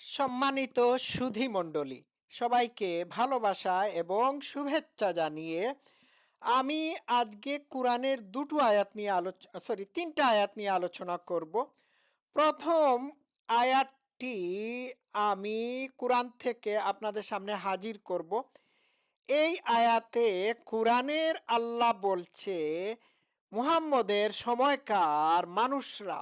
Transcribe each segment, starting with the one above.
সম্মানিত সুধী মণ্ডলী, সবাইকে ভালোবাসা এবং শুভেচ্ছা জানিয়ে আমি আজকে কোরআনের দুটো আয়াত নিয়ে আলোচনা সরি তিনটা আয়াত নিয়ে আলোচনা করব। প্রথম আয়াতটি আমি কোরআন থেকে আপনাদের সামনে হাজির করব। এই আয়াতে কোরআনের আল্লাহ বলছে, মুহাম্মদের সময়কার মানুষরা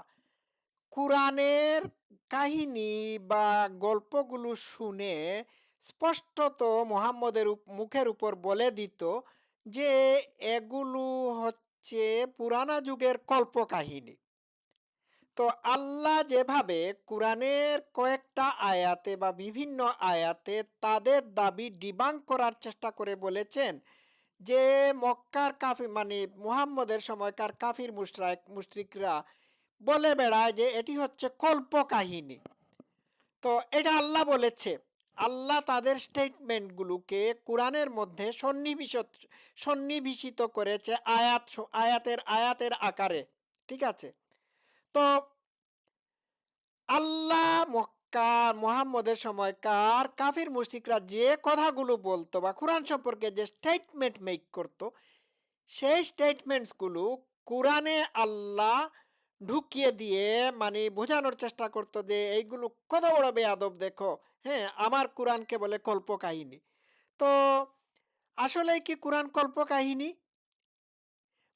কোরআনের কাহিনী বা গল্পগুলো শুনে স্পষ্টত মুহাম্মদের মুখের উপর বলে দিত যে এগুলো হচ্ছে পুরানা যুগের কল্পকাহিনী। তো আল্লাহ যেভাবে কোরআনের কয়েকটা আয়াতে বা বিভিন্ন আয়াতে তাদের দাবি ডিবাং করার চেষ্টা করে বলেছেন যে মক্কার কাফি মানে মুহাম্মদের সময়কার কাফির মুশরাক মুশরিকরা বলে বেড়ায় যে এটি হচ্ছে কল্পকাহিনী তো এটা আল্লাহ বলেছে, আল্লাহ তাদের স্টেটমেন্টগুলোকে কোরআনের মধ্যে সন্নিবেশিত সন্নিবেশিত করেছে আয়াত, আয়াতের আয়াতের আকারে, ঠিক আছে? তো আল্লাহ মক্কা, মোহাম্মদের সময়কার কাফির মুশিকরা যে কথাগুলো বলতো বা কোরআন সম্পর্কে যে স্টেটমেন্ট মেক করতো, সেই স্টেটমেন্টসগুলো কোরআনে আল্লাহ ঢুকিয়ে দিয়ে মানে বোঝানোর চেষ্টা করতো যে, এইগুলো কত বড় বেয়াদব দেখো। হ্যাঁ আমার কোরআনকে বলে কল্পকাহিনী তো আসলে কি কোরআন কল্পকাহিনী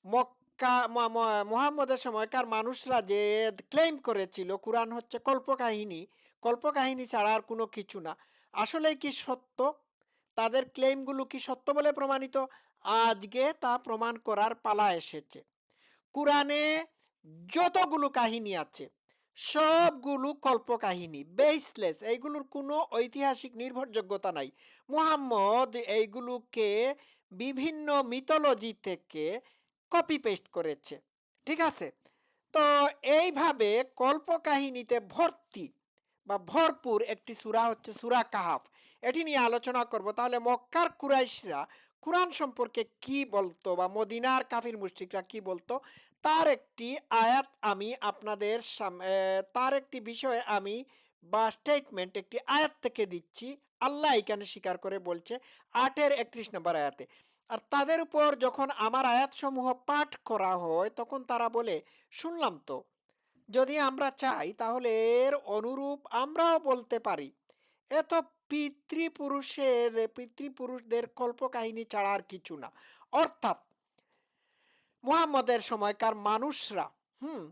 মক্কা, ম- ম- সময়কার মানুষরা যে ক্লেম করেছিল কোরআন হচ্ছে কল্পকাহিনী কল্পকাহিনী ছাড়া আর কোনো কিছু না। আসলে কি সত্য? তাদের ক্লেমগুলো কি সত্য বলে প্রমাণিত? আজকে তা প্রমাণ করার পালা এসেছে। কোরআনে যতগুলো কাহিনী আছে, সবগুলো কল্পকাহিনী বেসলেস এইগুলোর কোনো ঐতিহাসিক নির্ভরযোগ্যতা নাই। মুহাম্মদ এইগুলোকে বিভিন্ন মিথোলজি থেকে কপি পেস্ট করেছে, ঠিক আছে? তো এইভাবে কল্পকাহিনীতে ভর্তি বা ভরপুর একটি সুরা হচ্ছে সুরা কাহাফ। এটি নিয়ে আলোচনা করব। তাহলে মক্কার কুরাইশরা কোরআন সম্পর্কে কি বলতো বা মদিনার কাফির মুশরিকরা কি বলতো? তার একটি আয়াত আমি আপনাদের তার একটি বিষয়ে আমি বা স্টেটমেন্ট একটি আয়াত থেকে দিচ্ছি। আল্লাহ এখানে স্বীকার করে বলছে, আটের একত্রিশ নম্বর আয়াতে, আর তাদের উপর যখন আমার আয়াতসমূহ পাঠ করা হয়, তখন তারা বলে, শুনলাম তো। যদি আমরা চাই, তাহলে এর অনুরূপ আমরাও বলতে পারি। এত পিতৃপুরুষের, পিতৃপুরুষদের কল্পকাহিনী ছাড়া আর কিছু না। অর্থাৎ মুহাম্মদের সময়কার মানুষরা, হুম,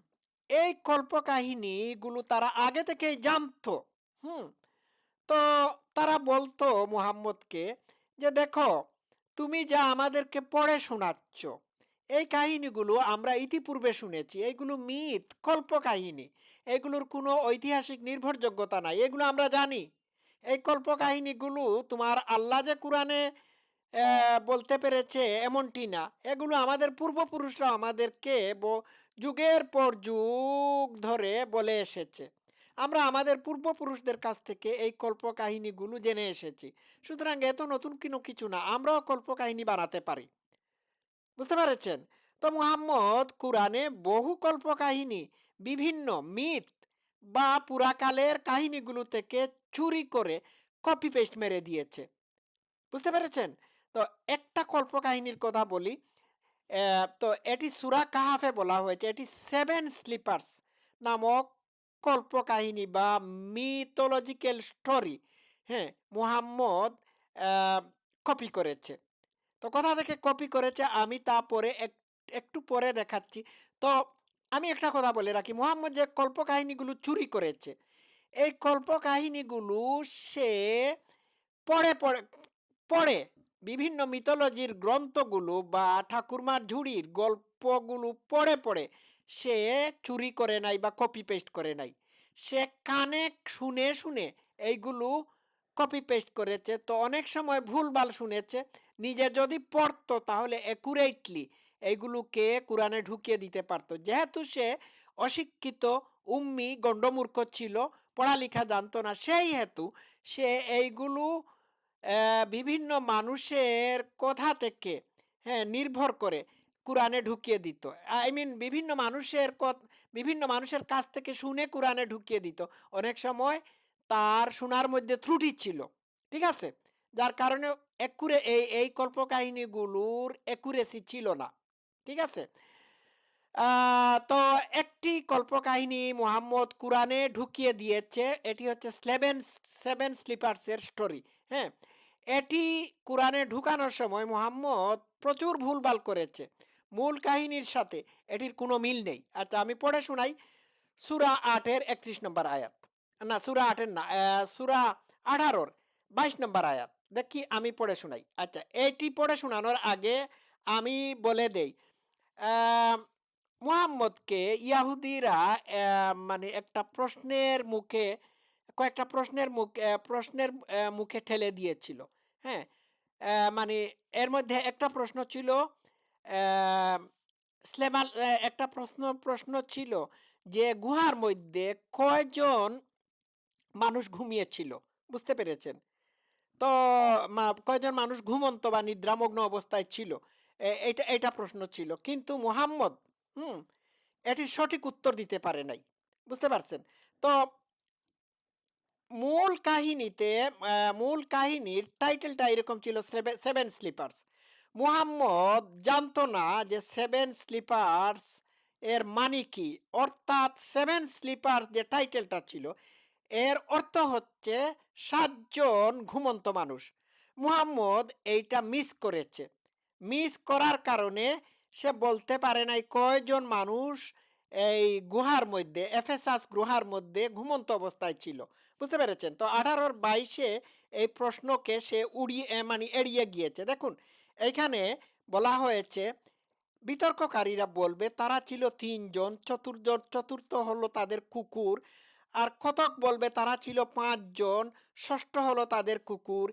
এই কল্পকাহিনীগুলো তারা আগে থেকেই জানতো, হুম। তো তারা বলতো মুহাম্মদকে যে দেখো, তুমি যা আমাদেরকে পড়ে শোনাচ্ছ, এই কাহিনীগুলো আমরা ইতিপূর্বে শুনেছি, এইগুলো মিথ, কল্পকাহিনী, এগুলোর কোনো ঐতিহাসিক নির্ভরযোগ্যতা নাই, এগুলো আমরা জানি। এই কল্পকাহিনীগুলো তোমার আল্লাহ যে কোরআনে বলতে পেরেছে এমনটি না। এগুলো আমাদের পূর্বপুরুষরা আমাদেরকে যুগের পর যুগ ধরে বলে এসেছে। আমরা আমাদের পূর্বপুরুষদের কাছ থেকে এই কল্পকাহিনীগুলো জেনে এসেছি। সুতরাং এত নতুন কোনো কিছু না, আমরাও কল্পকাহিনী বানাতে পারি। বুঝতে পেরেছেন? তো মুহাম্মদ কোরআনে বহু কল্পকাহিনী, বিভিন্ন মিথ বা পুরাকালের কাহিনীগুলো থেকে চুরি করে কপি পেস্ট মেরে দিয়েছে। বুঝতে পেরেছেন? তো একটা কল্পকাহিনীর কথা বলি। তো এটি সুরা কাহাফে বলা হয়েছে। এটি সেভেন স্লিপার্স নামক কল্পকাহিনী বা মিথোলজিক্যাল স্টোরি হ্যাঁ মুহাম্মদ কপি করেছে। তো কোথা থেকে কপি করেছে, আমি তা পরে এক- একটু পরে দেখাচ্ছি। তো আমি একটা কথা বলে রাখি, মুহাম্মদ যে কল্পকাহিনীগুলো চুরি করেছে, এই কল্পকাহিনীগুলো সে পড়ে পড়ে পড়ে বিভিন্ন মিথোলজির গ্রন্থগুলো বা ঠাকুরমার ঝুড়ির গল্পগুলো পড়ে পড়ে সে চুরি করে নাই বা কপি পেস্ট করে নাই সে কানে শুনে শুনে এইগুলো কপি পেস্ট করেছে। তো অনেক সময় ভুলভাল শুনেছে। নিজে যদি পড়তো তাহলে অ্যাকুরেটলি এইগুলোকে কোরআনে ঢুকিয়ে দিতে পারতো। যেহেতু সে অশিক্ষিত, উম্মি, গণ্ডমূর্খ ছিল, পড়ালেখা জানতো না, সেই হেতু সে এইগুলো বিভিন্ন মানুষের কথা থেকে হ্যাঁ নির্ভর করে কোরআনে ঢুকিয়ে দিত। আই মিন বিভিন্ন মানুষের বিভিন্ন মানুষের কাছ থেকে শুনে কোরআনে ঢুকিয়ে দিত। অনেক সময় তার শোনার মধ্যে ত্রুটি ছিল, ঠিক আছে? যার কারণে একুরে, এই এই কল্পকাহিনীগুলোর একুরেসি ছিল না, ঠিক আছে? তো একটি কল্পকাহিনী মোহাম্মদ কুরআনে ঢুকিয়ে দিয়েছে, এটি হচ্ছে সেভেন সেভেন স্লিপার্সের স্টোরি। হ্যাঁ? এটি কোরআনে ঢুকানোর সময় মোহাম্মদ প্রচুর ভুলভাল করেছে। মূল কাহিনীর সাথে এটির কোনো মিল নেই। আচ্ছা আমি পড়ে শোনাই সুরা আটের একত্রিশ নম্বর আয়াত। না, সুরা আটের না সুরা আঠারোর বাইশ নম্বর আয়াত। দেখি, আমি পড়ে শোনাই। আচ্ছা এটি পড়ে শোনানোর আগে আমি বলে দেই মুহাম্মদকে ইয়াহুদিরা মানে একটা প্রশ্নের মুখে কয়েকটা প্রশ্নের মুখ প্রশ্নের মুখে ঠেলে দিয়েছিল। হ্যাঁ? মানে এর মধ্যে একটা প্রশ্ন ছিল স্লেমাল একটা প্রশ্ন প্রশ্ন ছিল যে গুহার মধ্যে কয়জন মানুষ ঘুমিয়েছিল? বুঝতে পেরেছেন? তো কয়জন মানুষ ঘুমন্ত বা নিদ্রামগ্ন অবস্থায় ছিল? এটা এটা প্রশ্ন ছিল। কিন্তু মুহাম্মদ, হুম, এটির সঠিক উত্তর দিতে পারে নাই। বুঝতে পারছেন? তো মূল কাহিনীতে মূল কাহিনীর টাইটেলটা এরকম ছিল সেভেন স্লিপার্স। মুহাম্মদ জানতো না যে সেভেন স্লিপার্স এর মানে কি। অর্থাৎ সেভেন স্লিপার্স যে টাইটেলটা ছিল, এর অর্থ হচ্ছে সাতজন ঘুমন্ত মানুষ। মুহাম্মদ এইটা মিস করেছে। মিস করার কারণে সে বলতে পারে নাই কয়জন মানুষ এই গুহার মধ্যে এফএসাস গুহার মধ্যে ঘুমন্ত অবস্থায় ছিল। বুঝতে পেরেছেন? তো আঠারোর বাইশে এই প্রশ্নকে সে উড়িয়ে মানে এড়িয়ে গিয়েছে। দেখুন, এইখানে বলা হয়েছে, বিতর্ককারীরা বলবে, তারা ছিল তিনজন, চতুর্জন, চতুর্থ হলো তাদের কুকুর, আর কতক বলবে, তারা ছিল পাঁচজন, ষষ্ঠ হলো তাদের কুকুর।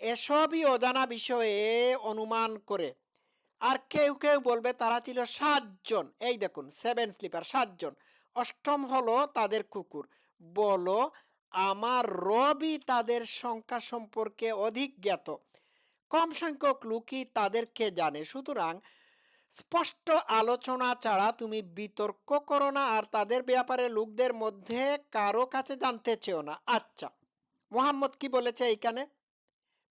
এসবই অজানা বিষয়ে অনুমান করে আর কেউ কেউ বলবে তারা ছিল সাতজন। এই দেখুন সেভেন স্লিপার সাতজন। অষ্টম হলো তাদের কুকুর। বলো, আমার রবি তাদের সংখ্যা সম্পর্কে অধিক জ্ঞাত। কম সংখ্যক লোকই তাদেরকে জানে। সুতরাং স্পষ্ট আলোচনা ছাড়া তুমি বিতর্ক করো না আর তাদের ব্যাপারে লোকদের মধ্যে কারও কাছে জানতে চেও না। আচ্ছা মোহাম্মদ কি বলেছে এইখানে?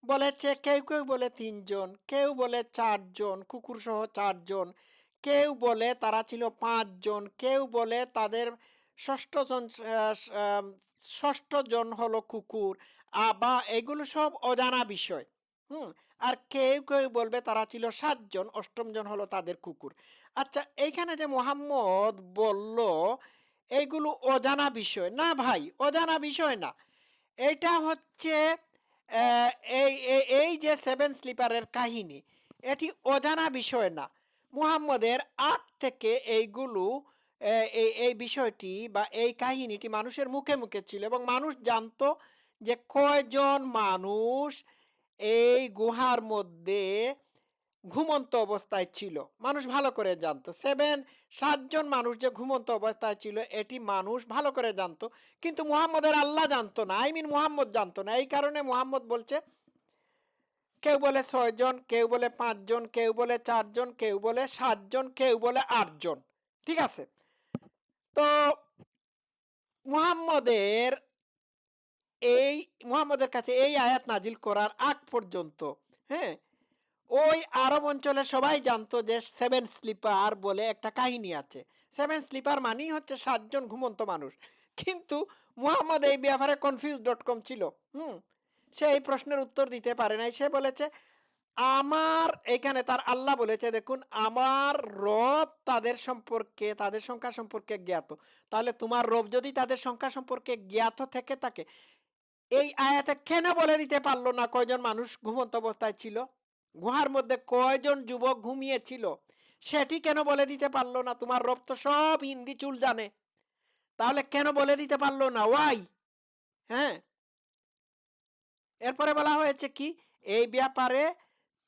বলেছে কেউ কেউ বলে তিনজন, কেউ বলে চারজন কুকুর সহ চারজন, কেউ বলে তারা ছিল পাঁচজন, কেউ বলে তাদের ষষ্ঠজন ষষ্ঠজন হলো কুকুর বা এগুলো সব অজানা বিষয়, হুম, আর কেউ কেউ বলবে তারা ছিল সাতজন অষ্টমজন হলো তাদের কুকুর। আচ্ছা এইখানে যে মোহাম্মদ বলল এইগুলো অজানা বিষয়, না ভাই, অজানা বিষয় না এটা হচ্ছে এই এই- যে সেভেন স্লিপারের কাহিনী, এটি অজানা বিষয় না। মুহাম্মদের আগ থেকে এইগুলো এই এই বিষয়টি বা এই কাহিনীটি মানুষের মুখে মুখে ছিল এবং মানুষ জানতো যে কয়জন মানুষ এই গুহার মধ্যে ঘুমন্ত অবস্থায় ছিল। মানুষ ভালো করে জানতো। সেভেন সাতজন মানুষ যে ঘুমন্ত অবস্থায় ছিল, এটি মানুষ ভালো করে জানতো। কিন্তু মুহাম্মদের আল্লাহ জানতো না। আই মিন মুহাম্মদ জানতো না। এই কারণে মুহাম্মদ বলছে, কেউ বলে ছয়জন কেউ বলে পাঁচজন কেউ বলে চারজন কেউ বলে সাতজন কেউ বলে আটজন ঠিক আছে? তো মুহাম্মদের এই, মুহাম্মদের কাছে এই আয়াত নাজিল করার আগ পর্যন্ত হ্যাঁ? ওই আরব অঞ্চলে সবাই জানতো যে সেভেন স্লিপার বলে একটা কাহিনী আছে। সেভেন স্লিপার মানেই হচ্ছে সাতজন ঘুমন্ত মানুষ। কিন্তু মুহাম্মদ এই ব্যাপারে কনফিউজ ডট কম ছিল। হুম, সে এই প্রশ্নের উত্তর দিতে পারে নাই। সে বলেছে, আমার এখানে তার আল্লাহ বলেছে, দেখুন, আমার রব তাদের সম্পর্কে, তাদের সংখ্যা সম্পর্কে জ্ঞাত। তাহলে তোমার রব যদি তাদের সংখ্যা সম্পর্কে জ্ঞাত থেকে থাকে, এই আয়াতে কেন বলে দিতে পারল না কয়জন মানুষ ঘুমন্ত অবস্থায় ছিল? গুহার মধ্যে কয়জন যুবক ঘুমিয়েছিল, সেটি কেন বলে দিতে পারল না? তোমার রব তো সব হিন্দি চুল জানে। তাহলে কেন বলে দিতে পারল না? ওয়াই হ্যাঁ। এরপরে বলা হয়েছে কি, এই ব্যাপারে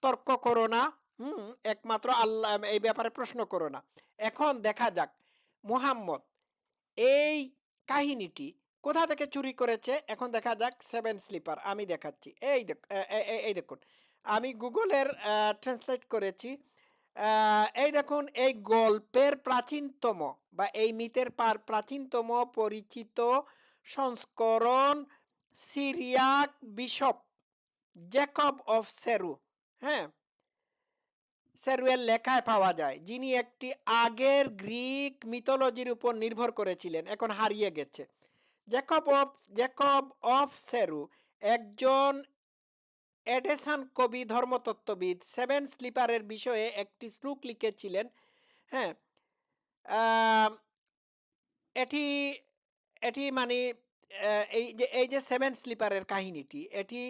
তর্ক করো না। হুম, একমাত্র আল্লাহ, এই ব্যাপারে প্রশ্ন করো না। এখন দেখা যাক, মুহাম্মদ, এই কাহিনীটি কোথা থেকে চুরি করেছে? এখন দেখা যাক সেভেন স্লিপার আমি দেখাচ্ছি। এই দেখ এই দেখুন। আমি গুগলের ট্রান্সলেট করেছি। এই দেখুন, এই গল্পের প্রাচীনতম বা এই মিথের পার প্রাচীনতম পরিচিত সংস্করণ Syriac bishop, Jacob of Serugh হ্যাঁ? সেরুয়ের লেখায় পাওয়া যায়। যিনি একটি আগের গ্রিক মিথোলজির উপর নির্ভর করেছিলেন, এখন হারিয়ে গেছে। Jacob of Jacob of Serugh একজন এডেসান কবি, ধর্মতত্ত্ববিদ, সেভেন স্লিপারের বিষয়ে একটি শ্লোক লিখেছিলেন। হ্যাঁ এটি এটি মানে এই যে এই যে সেভেন স্লিপারের কাহিনীটি, এটি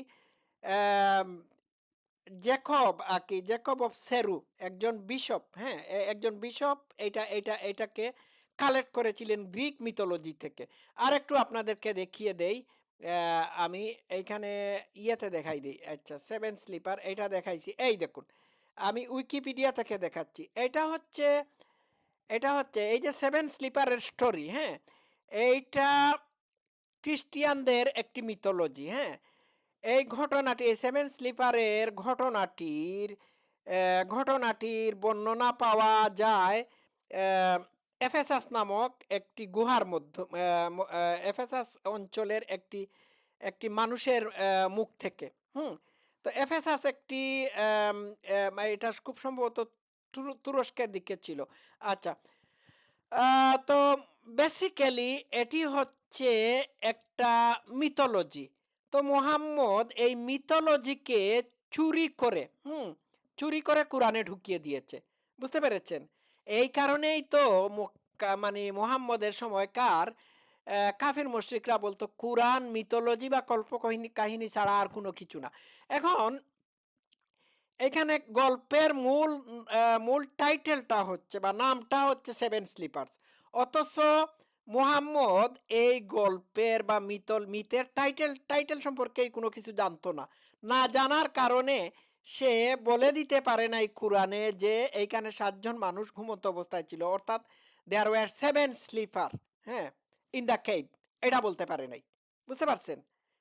জ্যাকব আর কি জ্যাকব অফ সেরু, একজন বিশপ হ্যাঁ একজন বিশপ, এটা এটা, এটাকে কালেক্ট করেছিলেন গ্রিক মিথোলজি থেকে। আর একটু আপনাদেরকে দেখিয়ে দেই। আমি এইখানে ইয়েতে দেখাই দিই। আচ্ছা সেভেন স্লিপার এটা দেখাইছি। এই দেখুন, আমি উইকিপিডিয়া থেকে দেখাচ্ছি। এটা হচ্ছে এটা হচ্ছে এই যে সেভেন স্লিপারের স্টোরি হ্যাঁ? এইটা খ্রিস্টিয়ানদের একটি মিথোলজি হ্যাঁ? এই ঘটনাটি, এই সেভেন স্লিপারের ঘটনাটির ঘটনাটির বর্ণনা পাওয়া যায় এফেসাস নামক একটি গুহার মধ্যে এফেসাস অঞ্চলের একটি একটি মানুষের মুখ থেকে হুম? তো এফেসাস একটি আম, এটা খুব সম্ভবত তুর- তুরস্কের দিকে ছিল। আচ্ছা তো বেসিক্যালি এটি হচ্ছে একটা মিথোলজি তো মোহাম্মদ এই মিথোলজিকে চুরি করে হুম? চুরি করে কোরআনে ঢুকিয়ে দিয়েছে। বুঝতে পেরেছেন? এই কারণেই তো মানে মোহাম্মদের সময়কার কাফির মুশরিকরা বলতো, কোরআন, মিথোলজি বা কল্পকাহিনী, কাহিনী ছাড়া আর কোনো কিছু না। এখন এখানে গল্পের মূল মূল টাইটেলটা হচ্ছে বা নামটা হচ্ছে সেভেন স্লিপার্স। অথচ মোহাম্মদ এই গল্পের বা মিতল মিতের টাইটেল টাইটেল সম্পর্কে কোনো কিছু জানতো না। না জানার কারণে সে বলে দিতে পারে নাই কোরআনে যে, এইখানে সাতজন মানুষ ঘুমন্ত অবস্থায় ছিল। অর্থাৎ দেয়ার ওয়ার সেভেন স্লিপার হ্যাঁ ইন দ্য কেভ এটা বলতে পারে নাই। বুঝতে পারছেন?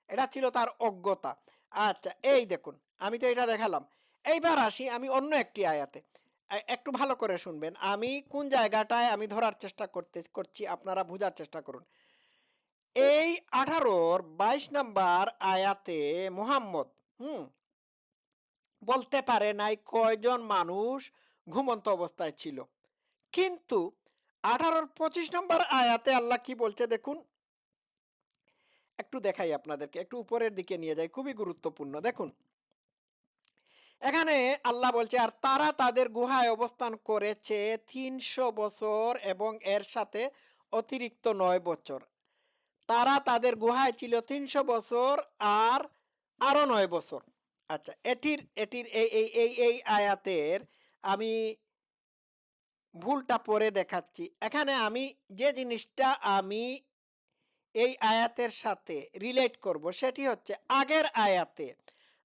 এটা ছিল তার অজ্ঞতা। আচ্ছা এই দেখুন, আমি তো এটা দেখালাম। এইবার আসি আমি অন্য একটি আয়াতে। একটু ভালো করে শুনবেন। আমি কোন জায়গাটায় আমি ধরার চেষ্টা করতে, করছি আপনারা বোঝার চেষ্টা করুন। এই আঠারোর বাইশ নাম্বার আয়াতে মোহাম্মদ, হুম বলতে পারে নাই কয়জন মানুষ ঘুমন্ত অবস্থায় ছিল। কিন্তু আঠারোর পঁচিশ নম্বর আয়াতে আল্লাহ কি বলছে দেখুন। একটু দেখাই আপনাদেরকে, একটু উপরের দিকে নিয়ে যাই, খুবই গুরুত্বপূর্ণ। দেখুন, এখানে আল্লাহ বলছে, আর তারা তাদের গুহায় অবস্থান করেছে তিনশো বছর এবং এর সাথে অতিরিক্ত নয় বছর। তারা তাদের গুহায় ছিল তিনশো বছর আর আরও নয় বছর। আচ্ছা এটির এটির এই এই এই এই আয়াতের আমি ভুলটা পরে দেখাচ্ছি। এখানে আমি যে জিনিসটা আমি এই আয়াতের সাথে রিলেট করব সেটি হচ্ছে আগের আয়াতে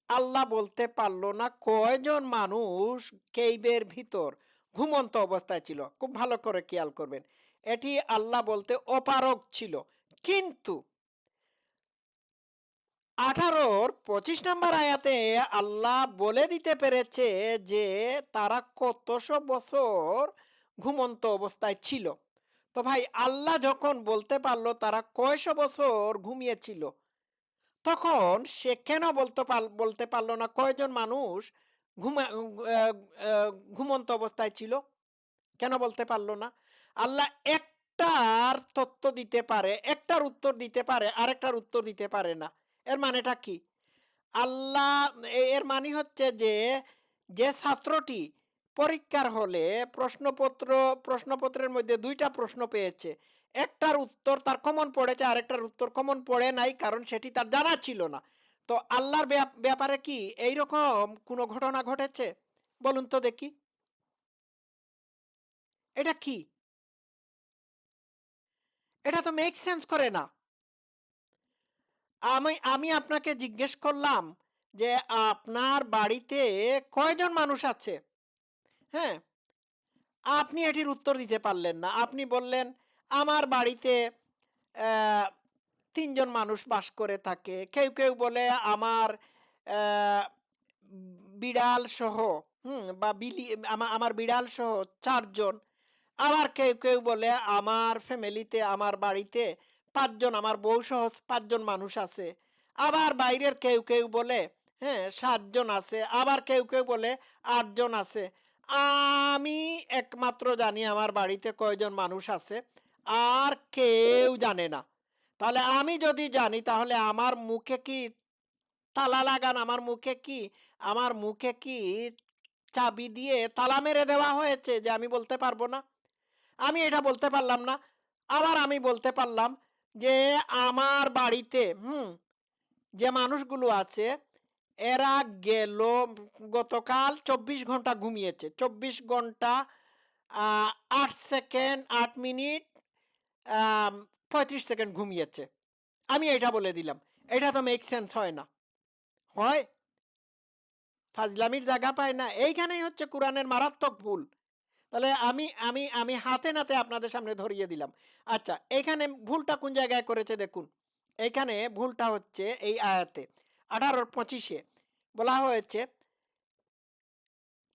আল্লাহ বলতে পারল না কয়জন মানুষ কেইবের ভিতর ঘুমন্ত অবস্থায় ছিল। খুব ভালো করে খেয়াল করবেন। এটি আল্লাহ বলতে অপারক ছিল। কিন্তু আঠারোর পঁচিশ নম্বর আয়াতে আল্লাহ বলে দিতে পেরেছে যে তারা কতশো বছর ঘুমন্ত অবস্থায় ছিল। তো ভাই, আল্লাহ যখন বলতে পারল তারা কয়শো বছর ঘুমিয়েছিল, তখন সে কেন বলতে বলতে পারল না কয়জন মানুষ ঘুমা ঘুমন্ত অবস্থায় ছিল? কেন বলতে পারল না? আল্লাহ একটার তত্ত্ব দিতে পারে, একটার উত্তর দিতে পারে, আরেকটার উত্তর দিতে পারে না। এর মানেটা কি? আল্লাহ এর মানে হচ্ছে যে যে ছাত্রটি পরীক্ষার হলে প্রশ্নপত্র, প্রশ্নপত্রের মধ্যে দুইটা প্রশ্ন পেয়েছে। একটার উত্তর তার কমন পড়েছে, আরেকটার উত্তর কমন পড়ে নাই, কারণ সেটি তার জানা ছিল না। তো আল্লাহর ব্যাপ- ব্যাপারে কি এই রকম কোনো ঘটনা ঘটেছে? বলুন তো দেখি। এটা কি? এটা তো মেক সেন্স করে না। আমি আমি আপনাকে জিজ্ঞেস করলাম যে আপনার বাড়িতে কয়জন মানুষ আছে? হ্যাঁ? আপনি এটির উত্তর দিতে পারলেন না। আপনি বললেন, আমার বাড়িতে তিনজন মানুষ বাস করে থাকে। কেউ কেউ বলে আমার বিড়াল সহ, হুম, বা বিলি, আমা- আমার বিড়াল সহ চারজন। আবার কেউ কেউ বলে আমার ফ্যামিলিতে আমার বাড়িতে পাঁচজন, আমার বউ সহ পাঁচজন মানুষ আছে। আবার বাইরের কেউ কেউ বলে হ্যাঁ সাতজন আছে। আবার কেউ কেউ বলে, আটজন আছে। আমি একমাত্র জানি আমার বাড়িতে কয়জন মানুষ আছে, আর কেউ জানে না। তাহলে আমি যদি জানি, তাহলে আমার মুখে কি তালা লাগান? আমার মুখে কি, আমার মুখে কি চাবি দিয়ে তালা মেরে দেওয়া হয়েছে যে আমি বলতে পারব না? আমি এটা বলতে পারলাম না। আবার আমি বলতে পারলাম যে আমার বাড়িতে, হুম, যে মানুষগুলো আছে, এরা গেল, গতকাল চব্বিশ ঘণ্টা ঘুমিয়েছে। চব্বিশ ঘণ্টা আট সেকেন্ড, আট মিনিট পঁয়ত্রিশ সেকেন্ড ঘুমিয়েছে। আমি এটা বলে দিলাম। এটা তো মেক সেন্স হয় না। হয়? ফাজলামির জায়গা পায় না। এইখানেই হচ্ছে কোরআনের মারাত্মক ভুল। তাহলে আমি আমি আমি হাতে নাতে আপনাদের সামনে ধরিয়ে দিলাম। আচ্ছা এখানে ভুলটা কোন জায়গায় করেছে দেখুন। এখানে ভুলটা হচ্ছে এই আয়াতে আঠারোর পঁচিশে। বলা হয়েছে,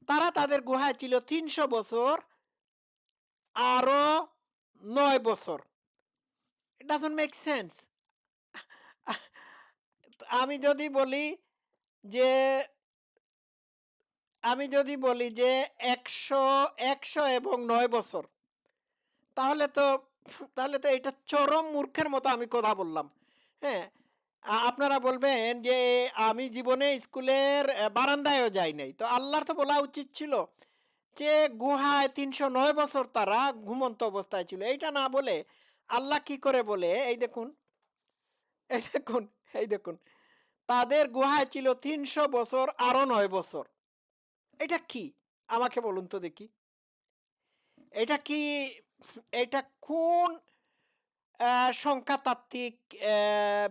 তারা তাদের গুহায় ছিল তিনশো বছর, আরও নয় বছর। It doesn't make sense. আমি যদি বলি যে আমি যদি বলি যে একশো একশো এবং নয় বছর, তাহলে তো তাহলে তো এটা চরম মূর্খের মতো আমি কথা বললাম। হ্যাঁ আপনারা বলবেন যে আমি জীবনে স্কুলের বারান্দায়ও যাই নাই। তো আল্লাহর তো বলা উচিত ছিল যে গুহায় তিনশো নয় বছর তারা ঘুমন্ত অবস্থায় ছিল। এইটা না বলে আল্লাহ কি করে বলে? এই দেখুন এই দেখুন এই দেখুন, তাদের গুহায় ছিল তিনশো বছর আরও নয় বছর। এটা কি? আমাকে বলুন তো দেখি। এটা কি? এটা কোন সংখ্যাতাত্ত্বিক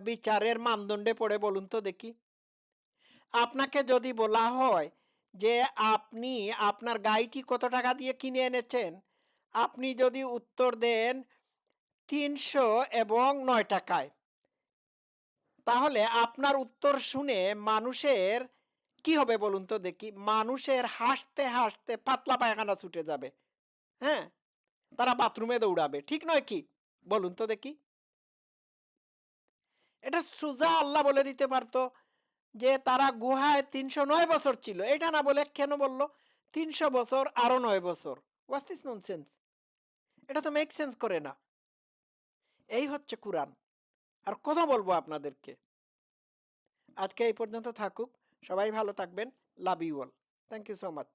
বিচারের মানদণ্ডে পড়ে বলুন তো দেখি। আপনাকে যদি বলা হয় যে আপনি আপনার গাড়িটি কত টাকা দিয়ে কিনে এনেছেন, আপনি যদি উত্তর দেন তিনশো এবং নয় টাকায়। তাহলে আপনার উত্তর শুনে মানুষের কি হবে বলুন তো? দেখি। মানুষের হাসতে হাসতে পাতলা পায়খানা ছুটে যাবে। হ্যাঁ? তারা বাথরুমে দৌড়াবে। ঠিক নয় কি? বলুন তো দেখি। এটা সুজা আল্লাহ বলে দিতে পারতো যে, তারা গুহায় তিনশো নয় বছর ছিল। এটা না বলে কেন বলল? তিনশো বছর, আরও নয় বছর। ওয়াস দিস ননসেন্স এটা তো মেক সেন্স করে না। এই হচ্ছে কোরআন। আর কথা বলব আপনাদেরকে। আজকে এই পর্যন্ত থাকুক। সবাই ভালো থাকবেন love you all thank you so much